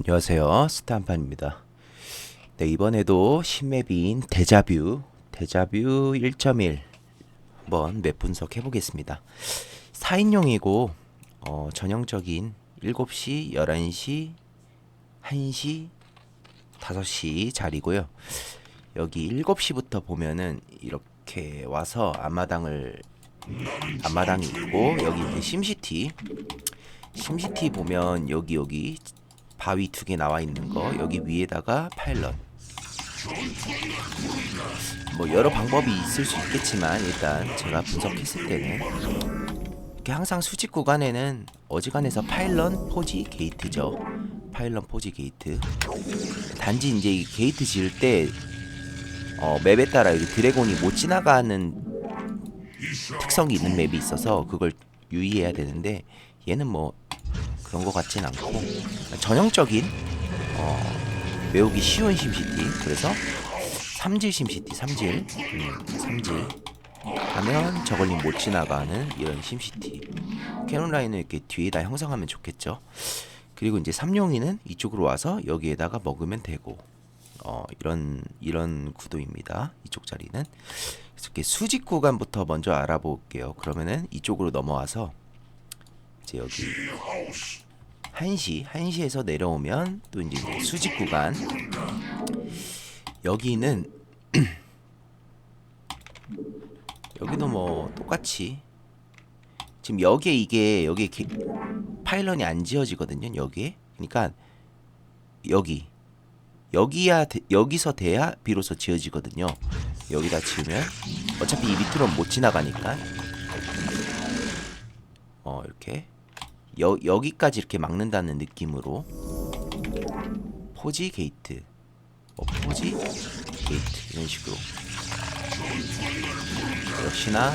안녕하세요. 스탄판입니다. 네, 이번에도 신맵인 데자뷰, 데자뷰 1.1 한번 맵 분석해 보겠습니다. 4인용이고 어, 전형적인 7시, 11시, 1시, 5시 자리고요. 여기 7시부터 보면은 이렇게 와서 앞마당을 앞마당이 있고 여기 이제 심시티 심시티 보면 여기 여기 바위 두 개 나와 있는 거 여기 위에다가 파일럿. 뭐 여러 방법이 있을 수 있겠지만 일단 제가 분석했을 때는 이렇게 항상 수직 구간에는 어지간해서 파일럿 포지 게이트죠. 파일럿 포지 게이트. 단지 이제 이 게이트 지을 때 어, 맵에 따라 이렇게 드래곤이 못 지나가는 특성이 있는 맵이 있어서 그걸 유의해야 되는데 얘는 뭐 그런 것 같진 않고 전형적인 어, 외우기 쉬운 심시티. 그래서 삼질 심시티 삼질 음, 삼질 하면 저걸링 못 지나가는 이런 심시티. 캐논 라인을 이렇게 뒤에다 형성하면 좋겠죠. 그리고 이제 삼룡이는 이쪽으로 와서 여기에다가 먹으면 되고 어, 이런 이런 구도입니다. 이쪽 자리는. 이렇게 수직 구간부터 먼저 알아볼게요. 그러면은 이쪽으로 넘어와서 이제 여기 한시 한시에서 내려오면 또 이제 수직 구간. 여기는 여기도 뭐 똑같이. 지금 여기에 이게 여기에 기, 파일런이 안 지어지거든요 여기에. 그러니까 여기. 여기야 돼- 여기서 돼야 비로소 지어지거든요. 여기다 지으면 어차피 이 밑으로는 못 지나가니까. 어 이렇게 여, 여기까지 이렇게 막는다는 느낌으로 포지 게이트 어, 포지 게이트 이런 식으로. 역시나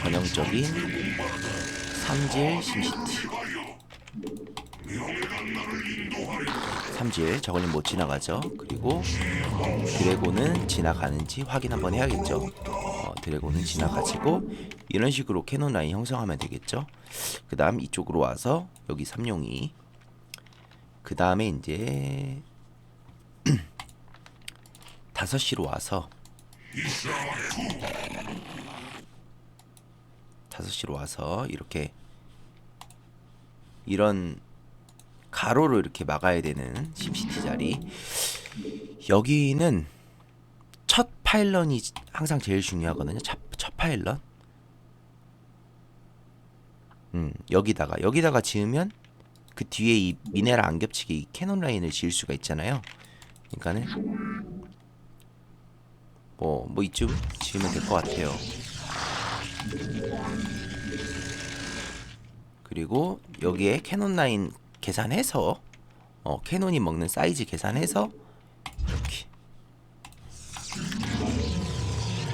전형적인 삼질 심시티. 삼질 저걸링 못 지나가죠. 그리고 드래곤은 지나가는지 확인 한번 해야겠죠. 어, 드래곤은 지나가지고 이런 식으로 캐논 라인 형성하면 되겠죠? 그 다음 이쪽으로 와서 여기 삼룡이. 그 다음에 이제 5시로 와서 5시로 와서 이렇게 이런 가로로 이렇게 막아야 되는 심시티 자리. 여기는 첫 파일런이 항상 제일 중요하거든요 첫, 첫 파일런 음, 여기다가 여기다가 지으면 그 뒤에 이 미네랄 안 겹치게 이 캐논 라인을 지을 수가 있잖아요. 그러니까는 뭐 뭐 이쯤 지으면 될 것 같아요. 그리고 여기에 캐논 라인 계산해서 어 캐논이 먹는 사이즈 계산해서 이렇게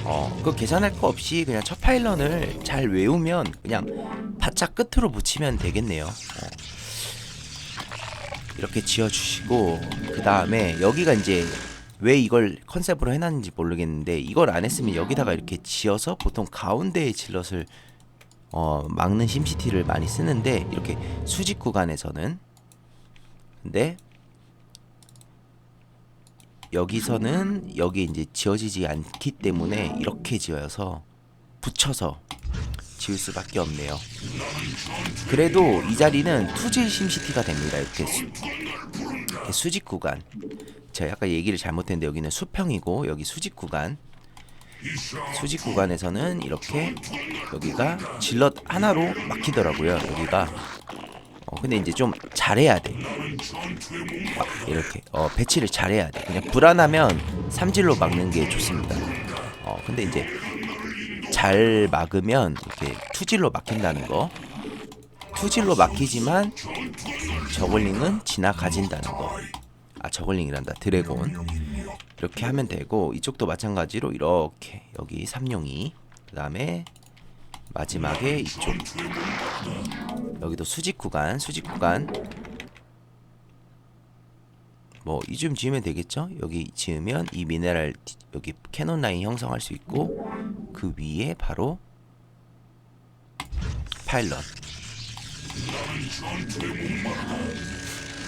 어, 그 계산할 거 없이 그냥 첫 파일런을 잘 외우면 그냥 바짝 끝으로 붙이면 되겠네요. 어. 이렇게 지어주시고 그 다음에 여기가 이제 왜 이걸 컨셉으로 해놨는지 모르겠는데 이걸 안 했으면 여기다가 이렇게 지어서 보통 가운데에 질럿을 어, 막는 심시티를 많이 쓰는데 이렇게 수직 구간에서는 근데 여기서는 여기 이제 지어지지 않기 때문에 이렇게 지어서 붙여서 지을 수밖에 없네요. 그래도 이 자리는 투질 심시티가 됩니다. 이렇게, 수, 이렇게 수직 구간. 제가 약간 얘기를 잘못했는데 여기는 수평이고 여기 수직 구간. 수직 구간에서는 이렇게 여기가 질럿 하나로 막히더라고요. 여기가. 어, 근데 이제 좀 잘해야 돼. 막 이렇게 어, 배치를 잘해야 돼. 그냥 불안하면 삼질로 막는 게 좋습니다. 어, 근데 이제 잘 막으면 이렇게 투질로 막힌다는 거. 투질로 막히지만 저글링은 지나가진다는 거. 아 저글링이란다. 드래곤. 이렇게 하면 되고 이쪽도 마찬가지로 이렇게 여기 삼룡이 그 다음에 마지막에 이쪽. 여기도 수직 구간 수직 구간. 뭐 이쯤 지으면 되겠죠? 여기 지으면 이 미네랄 디- 여기 캐논 라인 형성할 수 있고 그 위에 바로 파일럿.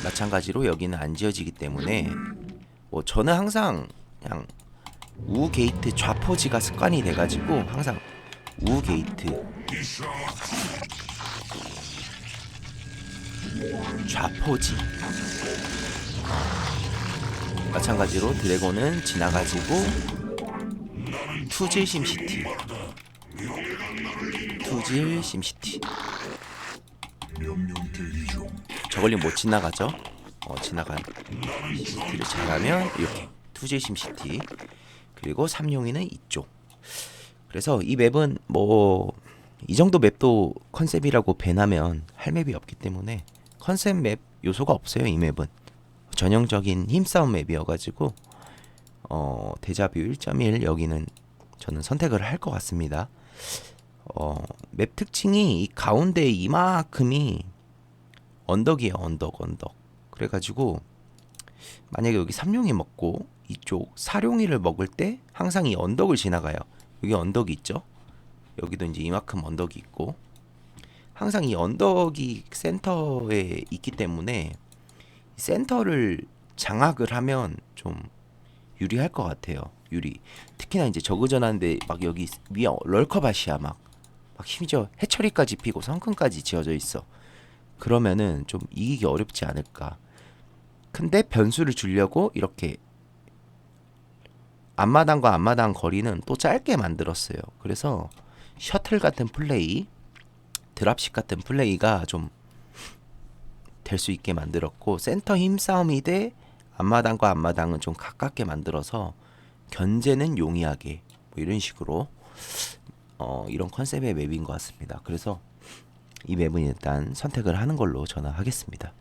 마찬가지로 여기는 안 지어지기 때문에 뭐 저는 항상 그냥 우 게이트 좌포지가 습관이 돼가지고 항상 우 게이트. 좌포지. 마찬가지로 드래곤은 지나가지고 투질 심시티. 투질 심시티. 저걸링 못 지나가죠? 어 지나간 심시티를 잘하면 이렇게 투질 심시티. 그리고 삼룡이는 이쪽 그래서 이 맵은 뭐 이 정도 맵도 컨셉이라고 배나면 할 맵이 없기 때문에 컨셉 맵 요소가 없어요 이 맵은. 전형적인 힘싸움 맵이어가지고 어 데자뷰 1.1 여기는 저는 선택을 할 것 같습니다. 어 맵 특징이 이 가운데 이만큼이 언덕이에요 언덕 언덕. 그래가지고 만약에 여기 삼룡이 먹고 이쪽 사룡이를 먹을 때 항상 이 언덕을 지나가요 여기 언덕이 있죠 여기도 이제 이만큼 언덕이 있고 항상 이 언덕이 센터에 있기 때문에 센터를 장악을 하면 좀 유리할 것 같아요. 유리. 특히나 이제 저그전 하는데 막 여기 위에 럴커밭이야 막, 막 심지어 해처리까지 피고 성큰까지 지어져 있어. 그러면은 좀 이기기 어렵지 않을까. 근데 변수를 주려고 이렇게 앞마당과 앞마당 거리는 또 짧게 만들었어요. 그래서 셔틀 같은 플레이, 드랍식 같은 플레이가 좀 될 수 있게 만들었고 센터 힘싸움이 돼 앞마당과 앞마당은 좀 가깝게 만들어서 견제는 용이하게 뭐 이런 식으로 어, 이런 컨셉의 맵인 것 같습니다. 그래서 이 맵은 일단 선택을 하는 걸로 저는 하겠습니다.